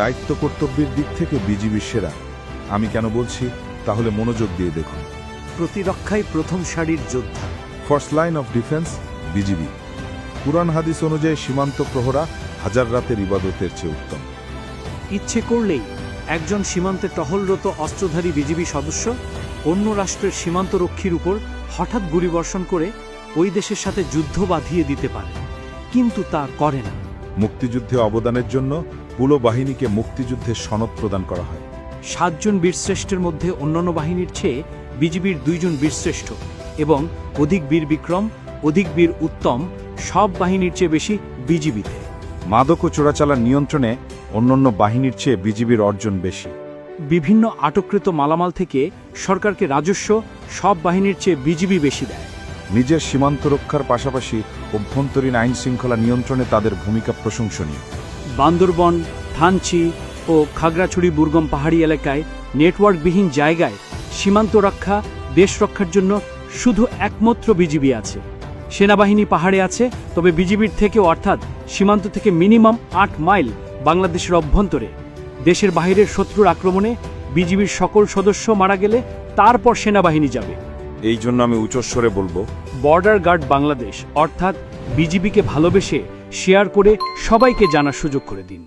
দায়িত্ব কর্তব্যের দিক থেকে বিজিবি সেরা। আমি কেন বলছি? তাহলে মনোযোগ দিয়ে দেখুন। প্রতিরক্ষায় প্রথম সারির যোদ্ধা। First line of defence BGB. কুরআন হাদিস অনুযায়ী সীমান্ত প্রহরা হাজার রাতের ইবাদতের চেয়ে উত্তম। ইচ্ছে করলেই একজন সীমান্তে টহলরত অস্ত্রধারী বিজিবি সদস্য অন্য রাষ্ট্রের সীমান্ত রক্ষীর উপর হঠাৎ গুলিবর্ষণ করে ওই দেশের সাথে যুদ্ধ বাঁধিয়ে দিতে পারে। কিন্তু তা করে না। মুক্তিযুদ্ধে অবদানের জন্য পুলো বাহিনীকে মুক্তিযুদ্ধের সনদ প্রদান করা হয়। সাতজন বীরশ্রেষ্ঠের মধ্যে অন্যান্য বাহিনীর চেয়ে বিজিবির দুইজন বীরশ্রেষ্ঠ এবং অধিক বীর বিক্রম অধিক বীর উত্তম সব বাহিনীর চেয়ে বেশি বিজিবিতে। মাদক ও চোরাচালার নিয়ন্ত্রণে অন্যান্য বাহিনীর চেয়ে বিজিবির অর্জন বেশি। বিভিন্ন আটককৃত মালামাল থেকে সরকারকে রাজস্ব সব বাহিনীর চেয়ে বিজিবি বেশি দেয়। নিজের সীমান্ত রক্ষার পাশাপাশি অভ্যন্তরীণ আইন শৃঙ্খলা নিয়ন্ত্রণে তাদের ভূমিকা প্রশংসনীয়। বান্দরবন, থানচি ও খাগড়াছড়ি বুর্গম পাহাড়ি এলাকায় নেটওয়ার্কবিহীন জায়গায় সীমান্ত রক্ষা, দেশ রক্ষার জন্য শুধু একমাত্র বিজিবি আছে। সেনাবাহিনী পাহাড়ে আছে, তবে বিজিবির থেকেও অর্থাৎ সীমান্ত থেকে মিনিমাম আট মাইল বাংলাদেশের অভ্যন্তরে। দেশের বাইরের শত্রুর আক্রমণে বিজিবির সকল সদস্য মারা গেলে তারপর সেনাবাহিনী যাবে। এই জন্য আমি উচ্চস্বরে বলব বর্ডার গার্ড বাংলাদেশ অর্থাৎ বিজিবিকে ভালোবেসে শেয়ার করে সবাইকে জানার সুযোগ করে দিন।